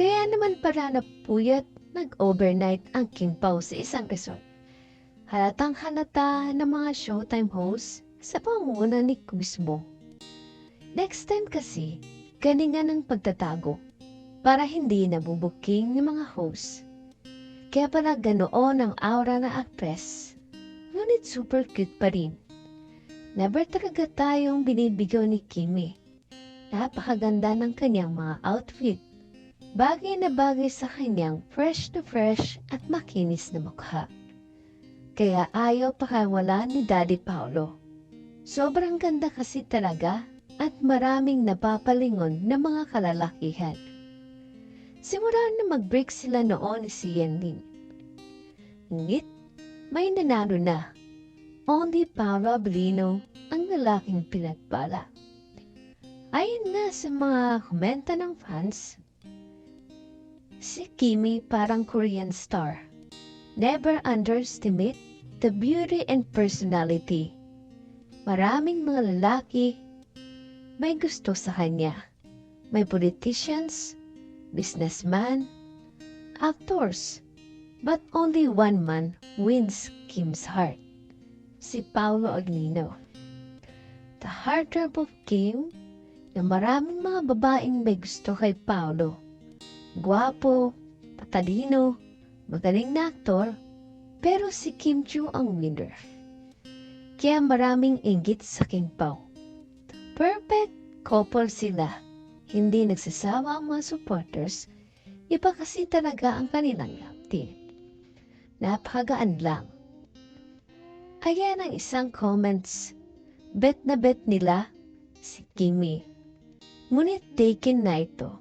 Kaya naman para napuyat nag-overnight ang King Pao sa isang resort. Halatang halata ng mga showtime hosts sa pangunguna ni Kuzmo. Next time kasi, galingan ng pagtatago para hindi nabubuking ng mga hosts. Kaya pala ganoon ang aura ng actress. Ngunit super cute pa rin. Never talaga tayong binibigaw ni Kimi. Napakaganda ng kanyang mga outfit. Bagay na bagay sa kanyang fresh to fresh at makinis na mukha. Kaya ayaw pakawala ni Daddy Paolo. Sobrang ganda kasi talaga at maraming napapalingon na mga kalalakihan. Simula na mag-break sila noon si Yenlin. Ngit, may nanalo na. Only Paolo Abilino ang lalaking pinagpala. Ayon nga sa mga komenta ng fans, si Kimi parang Korean star. Never underestimate the beauty and personality. Maraming mga lalaki may gusto sa kanya. May politicians, businessman, actors. But only one man wins Kim's heart. Si Paolo Aglino. The heartthrob of Kim na maraming mga babaeng may gusto kay Paolo. Guwapo, patalino, magaling na aktor, pero si Kim Chu ang winner. Kaya maraming inggit sa King Pao. Perfect couple sila. Hindi nagsasawa ang mga supporters, iba kasi talaga ang kanilang team. Napakagaan lang. Ayan ang isang comments. Bet na bet nila si Kimi. Ngunit taken na ito